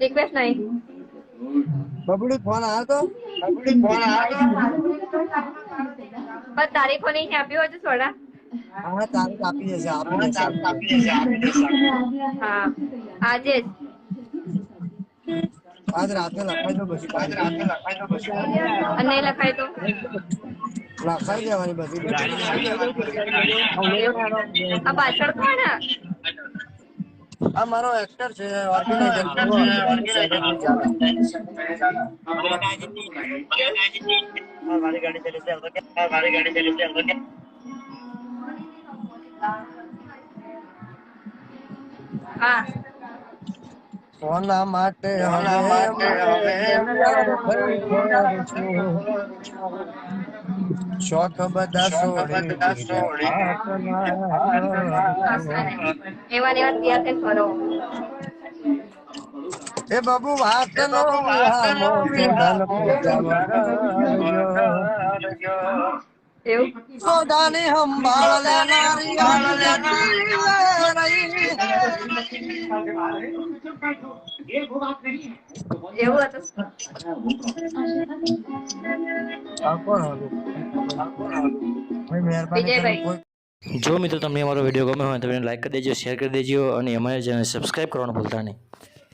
Request નહીં. બબડી phone આવ્યો તો? પણ તારીખો નહીં આપ્યો હજુ થોડા હા તારીખ આપી દેશે આપી દેશે હા આજે જ. આજ રાતે લખાઈ દો પછી આજ રાતે લખાઈ દો પછી. અને લખાય તો? લખાઈ દેવાની બધી આ પાછળ કોણ આ મારો એક્ટર છે ઓર્ગેનાઇઝર મારી ગાડી ચલી છે. મારી ગાડી ચલી છે. હા કોના માટે કોના માટે શોખ બધા છોડી એવા એવા એ બાબુ વાત નો વિહામો એવું સોદાની સંભાળ લેનારી એવું હતું આ કોણ હતું ભાઈ મહેરબાની વિજયભાઈ. કોઈ જો મિત્રો તમને અમારો વિડીયો ગમ્યો હોય તો લાઈક કરી દેજો શેર કરી દેજો અને અમારી ચેનલ સબસ્ક્રાઈબ કરવાનું ભૂલતા નહીં